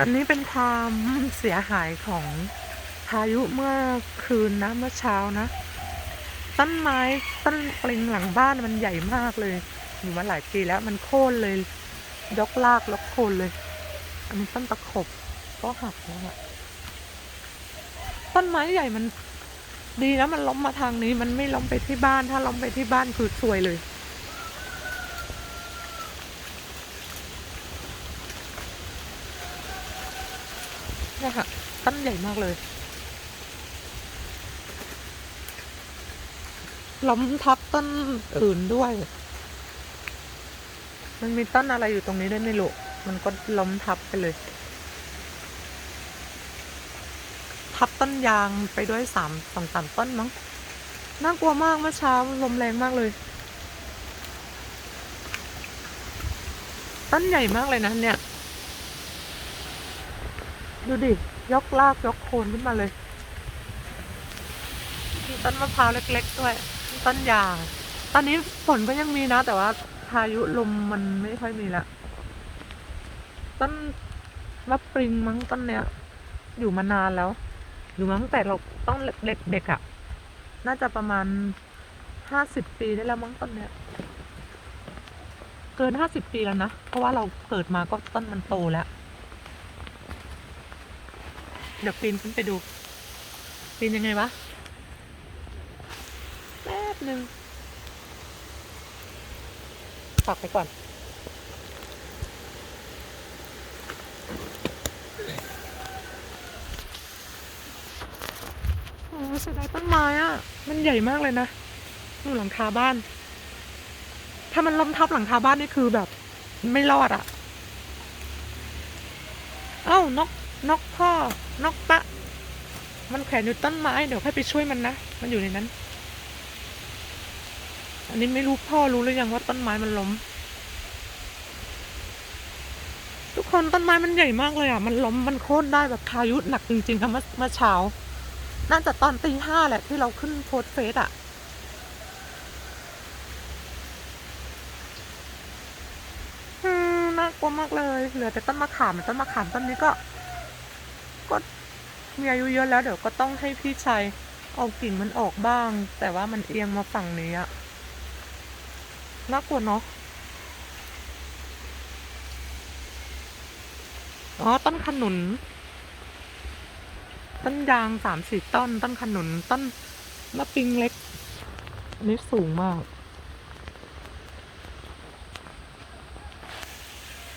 อันนี้เป็นความเสียหายของพายุเมื่อคืนนะเมื่อเช้านะ ต้นไม้ต้นปลิงหลังบ้านมันใหญ่มากเลย อยู่มาหลายปีแล้วมันโค่นเลย ยกลากยกโคนเลย อันนี้ต้นตะขบก็หักแล้วอะต้นไม้ใหญ่มันดีนะมันล้มมาทางนี้ มันไม่ล้มไปที่บ้านถ้าล้มไปที่บ้านคือซวยเลย เนี่ยค่ะต้นใหญ่มากเลย ล้มทับต้นอื่นด้วย มันมีต้นอะไรอยู่ตรงนี้ด้วยไม่รู้มันก็ล้มทับไปเลย ทับต้นยางไปด้วยสามสองสามต้นมั้งน่ากลัวมากเมื่อเช้าลมแรงมากเลย ต้นใหญ่มากเลยนะเนี่ย ดูดิ ยกลากยกโคนขึ้นมาเลย มีต้นมะพร้าวเล็กๆด้วย ต้นยาง ตอนนี้ฝนก็ยังมีนะ แต่ว่าพายุลมมันไม่ค่อยมีละ ต้นมะปริงมั้งต้นเนี้ย อยู่มานานแล้ว อยู่มั้งแต่เราต้องเด็กๆอะ่ะ น่าจะประมาณห้าสิบปีได้แล้วมั้งต้นเนี้ย เกินห้าสิบปีแล้วนะ เพราะว่าเราเกิดมาก็ต้นมันโตแล้ว เดี๋ยวปีนขึ้นไปดู ปีนยังไงวะ แป๊บหนึ่งฝากไปก่อน โอ้เสียดายต้นไม้อะมันใหญ่มากเลยนะดูหลังคาบ้าน ถ้ามันล้มทับหลังคาบ้านนี่คือแบบ ไม่รอดอะเอ้านกนกพ่อ นกปะ มันแขวนอยู่ต้นไม้ เดี๋ยวค่อยไปช่วยมันนะ มันอยู่ในนั้น อันนี้ไม่รู้พ่อรู้หรือยังว่าต้นไม้มันล้ม ทุกคนต้นไม้มันใหญ่มากเลยอะ มันล้ม มันโค่นได้แบบพายุหนักจริงๆค่ะเมื่อเมื่อเช้า น่าจะตอนตีห้าแหละที่เราขึ้นโพสเฟซอะน่ากลัวมากเลย เหลือแต่ต้นมะขามต้นมะขามต้นนี้ก็ก็ มีอายุเยอะแล้วเดี๋ยวก็ต้องให้พี่ชายเอากิ่งมันออกบ้าง แต่ว่ามันเอียงมาฝั่งนี้อะน่ากลัวเนาะอ๋อต้นขนุน ต้นยางสามสี่ต้น ต้นขนุนต้นมะปิงเล็กนนี้สูงมาก